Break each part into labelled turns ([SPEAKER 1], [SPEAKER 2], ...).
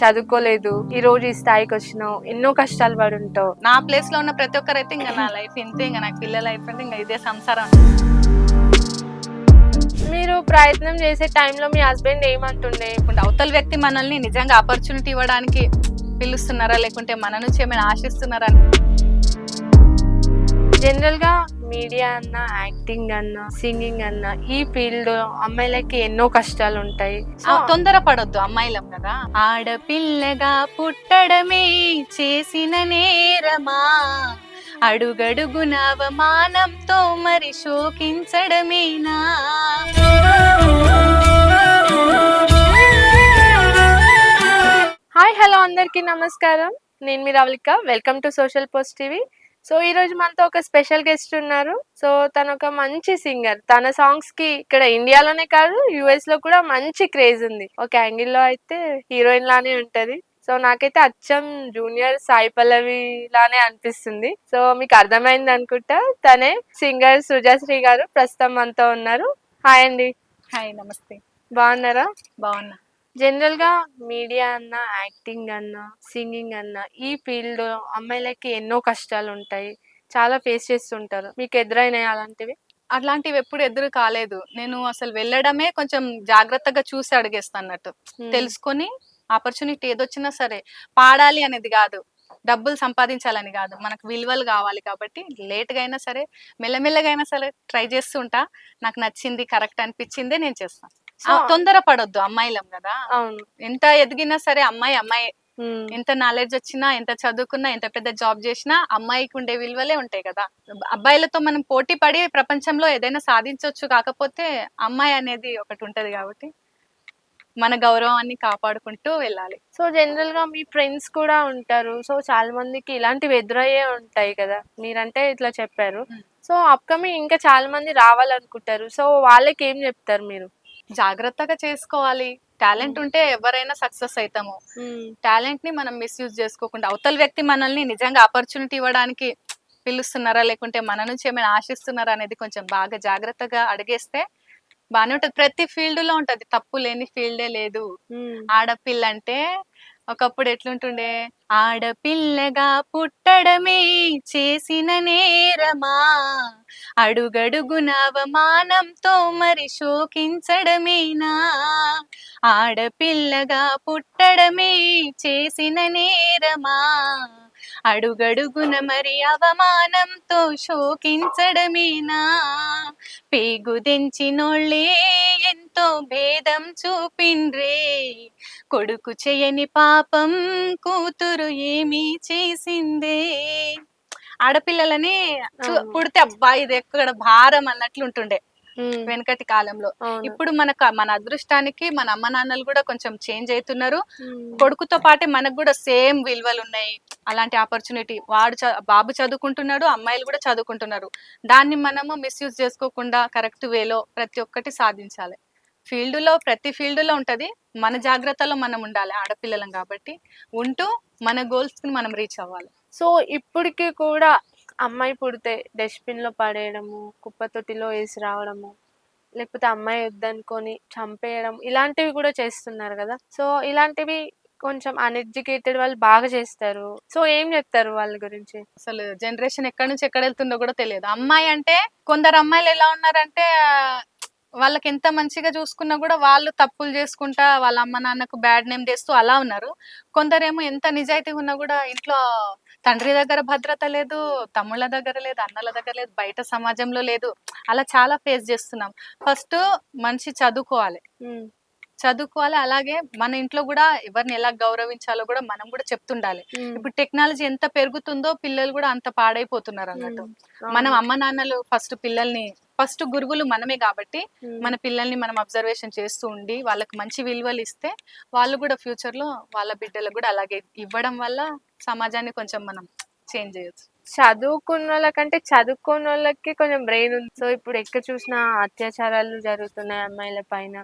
[SPEAKER 1] చదువుకోలేదు. ఈ రోజు ఈ స్థాయికి వచ్చినావు. ఎన్నో కష్టాలు పడి ఉంటావు
[SPEAKER 2] నా ప్లేస్లో ఉన్న ప్రతి ఒక్కరు అయితే ఇంకా నా లైఫ్ ఇంతే ఇంకా నాకు పిల్లలు అయిపోయింది ఇంకా ఇదే సంసారం.
[SPEAKER 1] మీరు ప్రయత్నం చేసే టైంలో మీ హస్బెండ్ ఏమంటుండే?
[SPEAKER 2] ఇప్పుడు అవతల వ్యక్తి మనల్ని నిజంగా ఆపర్చునిటీ ఇవ్వడానికి పిలుస్తున్నారా? లేకుంటే మన నుంచి ఏమైనా ఆశిస్తున్నారా?
[SPEAKER 1] జనరల్గా మీడియా అన్న యాక్టింగ్ అన్న సింగింగ్ అన్న ఈ ఫీల్డ్ అమ్మాయిలకి ఎన్నో కష్టాలు ఉంటాయి.
[SPEAKER 2] ఆ, తొందరపడొద్దు అమ్మాయిలం కదా. ఆడపిల్లగా పుట్టడమే చేసిన నేరమా? అడుగడుగున అవమానంతో మరి శోకించడమేనా?
[SPEAKER 1] హాయ్ హలో అందరికీ నమస్కారం. నేను మీ Ravalika welcome to social post TV so ఈ రోజు మనతో ఒక స్పెషల్ గెస్ట్ ఉన్నారు. సో తను ఒక మంచి సింగర్. తన సాంగ్స్కి ఇక్కడ ఇండియాలోనే కాదు యుఎస్లో కూడా మంచి క్రేజ్ ఉంది. ఒక యాంగిల్లో అయితే హీరోయిన్ లానే ఉంటది. సో నాకైతే అచ్చం జూనియర్ సాయి పల్లవి లానే అనిపిస్తుంది. సో మీకు అర్థమైంది అనుకుంటా. తనే సింగర్ సుజాశ్రీ గారు ప్రస్తుతం మనతో ఉన్నారు. హాయ్ అండి.
[SPEAKER 2] హాయ్ నమస్తే.
[SPEAKER 1] బాగున్నారా?
[SPEAKER 2] బాగున్నా.
[SPEAKER 1] జనరల్గా మీడియా అన్న యాక్టింగ్ అన్న సింగింగ్ అన్న ఈ ఫీల్డ్ అమ్మాయిలకి ఎన్నో కష్టాలు ఉంటాయి చాలా ఫేస్ చేస్తుంటారు. మీకు ఎదురైనాయి అలాంటివి?
[SPEAKER 2] అట్లాంటివి ఎప్పుడు ఎదురు కాలేదు. నేను అసలు వెళ్ళడమే కొంచెం జాగ్రత్తగా చూసి అడిగేస్తాను అన్నట్టు తెలుసుకొని ఆపర్చునిటీ ఏదొచ్చినా సరే పాడాలి అనేది కాదు. డబ్బులు సంపాదించాలని కాదు. మనకు విలువలు కావాలి కాబట్టి లేట్గా అయినా సరే మెల్లమెల్లగా అయినా సరే ట్రై చేస్తుంటా. నాకు నచ్చింది కరెక్ట్ అనిపించిందే నేను చేస్తాను తొందర పడొద్దు అమ్మాయిలం కదా.
[SPEAKER 1] అవును.
[SPEAKER 2] ఎంత ఎదిగినా సరే అమ్మాయి అమ్మాయి. ఎంత నాలెడ్జ్ వచ్చినా ఎంత చదువుకున్నా ఎంత పెద్ద జాబ్ చేసినా అమ్మాయికి ఉండే విలువలే ఉంటాయి కదా. అబ్బాయిలతో మనం పోటీ పడి ప్రపంచంలో ఏదైనా సాధించవచ్చు కాకపోతే అమ్మాయి అనేది ఒకటి ఉంటది కాబట్టి మన గౌరవాన్ని కాపాడుకుంటూ వెళ్ళాలి.
[SPEAKER 1] సో జనరల్గా మీ ఫ్రెండ్స్ కూడా ఉంటారు. సో చాలా మందికి ఇలాంటివి ఎదురయ్యే ఉంటాయి కదా. మీరంటే ఇట్లా చెప్పారు. సో అప్కమింగ్ ఇంకా చాలా మంది రావాలనుకుంటారు. సో వాళ్ళకి ఏం చెప్తారు మీరు?
[SPEAKER 2] జాగ్రత్తగా చేసుకోవాలి. టాలెంట్ ఉంటే ఎవరైనా సక్సెస్ అవుతాము టాలెంట్ని మనం మిస్యూజ్ చేసుకోకుండా అవతల వ్యక్తి మనల్ని నిజంగా ఆపర్చునిటీ ఇవ్వడానికి పిలుస్తున్నారా లేకుంటే మన నుంచి ఏమైనా ఆశిస్తున్నారా అనేది కొంచెం బాగా జాగ్రత్తగా అడిగేస్తే బాగానే ఉంటది. ప్రతి ఫీల్డ్లో ఉంటది. తప్పు లేని ఫీల్డే లేదు. ఆడపిల్ల అంటే ఒకప్పుడు ఎట్లుంటుండే? ఆడపిల్లగా పుట్టడమే చేసిన నేరమా? అడుగడుగున అవమానంతో మరి శోకించడమేనా? ఆడపిల్లగా పుట్టడమే చేసిన నేరమా? అడుగడుగున మరి అవమానంతో శోకించడమేనా? పేగు తెంచినోళ్ళే ఎంత భేదం చూపిండ్రే. కొడుకు చేయని పాపం కూతురు ఏమీ చేసిందే. ఆడపిల్లలని. పుడితే అబ్బా ఇది ఎక్కడ భారం అన్నట్లు ఉంటుండే వెనకటి కాలంలో. ఇప్పుడు మనకు మన అదృష్టానికి మన అమ్మ నాన్నలు కూడా కొంచెం చేంజ్ అవుతున్నారు కొడుకుతో పాటే మనకు కూడా సేమ్ విలువలు ఉన్నాయి. అలాంటి ఆపర్చునిటీ వాడు బాబు చదువుకుంటున్నాడు అమ్మాయిలు కూడా చదువుకుంటున్నారు. దాన్ని మనము మిస్యూజ్ చేసుకోకుండా కరెక్ట్ వేలో ప్రతి ఒక్కటి సాధించాలి. ఫీల్డ్లో ప్రతి ఫీల్డ్లో ఉంటది. మన జాగ్రత్తలో మనం ఉండాలి ఆడపిల్లలం కాబట్టి. ఉంటూ మన గోల్స్ని మనం రీచ్ అవ్వాలి.
[SPEAKER 1] సో ఇప్పటికి కూడా అమ్మాయి పుడితే డస్ట్బిన్లో పడేయడము కుప్ప తొట్టిలో వేసి రావడము లేకపోతే అమ్మాయి వద్దనుకొని చంపేయడం ఇలాంటివి కూడా చేస్తున్నారు కదా. సో ఇలాంటివి కొంచెం అన్ఎడ్యుకేటెడ్ వాళ్ళు బాగా చేస్తారు. సో ఏం చెప్తారు వాళ్ళ గురించి?
[SPEAKER 2] అసలు జనరేషన్ ఎక్కడి నుంచి ఎక్కడ వెళ్తుందో కూడా తెలియదు. అమ్మాయి అంటే కొందరు అమ్మాయిలు ఎలా ఉన్నారంటే వాళ్ళకి ఎంత మంచిగా చూసుకున్నా కూడా వాళ్ళు తప్పులు చేసుకుంటా వాళ్ళ అమ్మ నాన్నకు బ్యాడ్ నేమ్ చేస్తూ అలా ఉన్నారు. కొందరేమో ఎంత నిజాయితీగా ఉన్నా కూడా ఇంట్లో తండ్రి దగ్గర భద్రత లేదు తమ్ముళ్ళ దగ్గర లేదు అన్నల దగ్గర లేదు బయట సమాజంలో లేదు. అలా చాలా ఫేస్ చేస్తున్నాం. ఫస్ట్ మనిషి చదువుకోవాలి. చదువుకోవాలి. అలాగే మన ఇంట్లో కూడా ఎవరిని ఎలా గౌరవించాలో కూడా మనం కూడా చెప్తుండాలి. ఇప్పుడు టెక్నాలజీ ఎంత పెరుగుతుందో పిల్లలు కూడా అంత పాడైపోతున్నారు అన్నట్టు. మనం. అమ్మ నాన్నలు ఫస్ట్ పిల్లల్ని ఫస్ట్ గురువులు మనమే కాబట్టి మన పిల్లల్ని మనం అబ్జర్వేషన్ చేస్తూ ఉండి వాళ్ళకి మంచి విలువలు ఇస్తే వాళ్ళు కూడా ఫ్యూచర్లో వాళ్ళ బిడ్డలకు కూడా అలాగే ఇవ్వడం వల్ల సమాజాన్ని కొంచెం మనం చేంజ్ చేయొచ్చు.
[SPEAKER 1] చదువుకున్న వాళ్ళకంటే చదువుకోని వాళ్ళకి కొంచెం బ్రెయిన్ ఉంది. సో ఇప్పుడు ఎక్కడ చూసినా అత్యాచారాలు జరుగుతున్నాయి అమ్మాయిల పైన.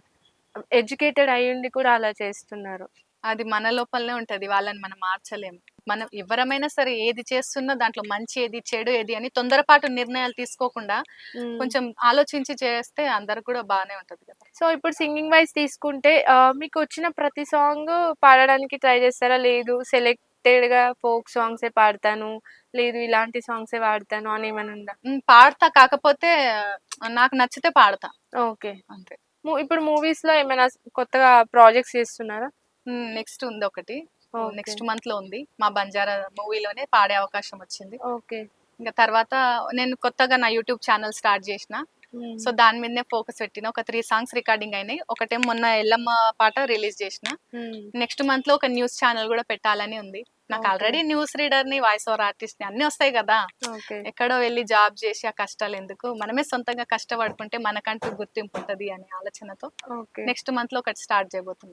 [SPEAKER 1] ఎడ్యుకేటెడ్ అయ్యుండి కూడా అలా చేస్తున్నారు.
[SPEAKER 2] అది మన లోపలనే ఉంటది. వాళ్ళని మనం మార్చలేము. మనం ఎవరమైనా సరే ఏది చేస్తున్నా దాంట్లో మంచి ఏది చెడు ఏది అని తొందరపాటు నిర్ణయాలు తీసుకోకుండా. కొంచెం ఆలోచించి చేస్తే అందరికి కూడా బాగానే ఉంటది కదా.
[SPEAKER 1] సో ఇప్పుడు సింగింగ్ వైజ్ తీసుకుంటే మీకు వచ్చిన ప్రతి సాంగ్ పాడడానికి ట్రై చేస్తారా? లేదు సెలెక్టెడ్గా ఫోక్ సాంగ్సే పాడతాను లేదు ఇలాంటి సాంగ్సే పాడతాను అని ఏమైనా ఉందా?
[SPEAKER 2] పాడతా కాకపోతే నాకు నచ్చితే పాడతా.
[SPEAKER 1] ఓకే.
[SPEAKER 2] అంతే.
[SPEAKER 1] ఇప్పుడు మూవీస్లో ఏమైనా కొత్తగా ప్రాజెక్ట్స్ చేస్తున్నారా?
[SPEAKER 2] నెక్స్ట్ ఉంది ఒకటి. నెక్స్ట్ మంత్లో ఉంది. మా బంజారా మూవీలోనే పాడే అవకాశం వచ్చింది.
[SPEAKER 1] ఓకే.
[SPEAKER 2] ఇంకా తర్వాత నేను కొత్తగా నా యూట్యూబ్ ఛానల్ స్టార్ట్ చేసిన. సో దాని మీదనే ఫోకస్ పెట్టిన. ఒక త్రీ సాంగ్స్ రికార్డింగ్ అయినాయి. ఒకటే మొన్న ఎల్లమ్మ పాట రిలీజ్ చేసిన. నెక్స్ట్ మంత్లో ఒక న్యూస్ ఛానల్ కూడా పెట్టాలని ఉంది. నాకు. ఆల్రెడీ న్యూస్ రీడర్ని వాయిస్ ఓవర్ ఆర్టిస్ట్ని అన్ని వస్తాయి కదా. ఎక్కడో వెళ్ళి జాబ్ చేసి ఆ కష్టాలు ఎందుకు? మనమే సొంతంగా కష్టపడుకుంటే మనకంటూ గుర్తింపు ఉంటది అనే ఆలోచనతో నెక్స్ట్ మంత్లో ఒకటి స్టార్ట్ చేయబోతున్నా.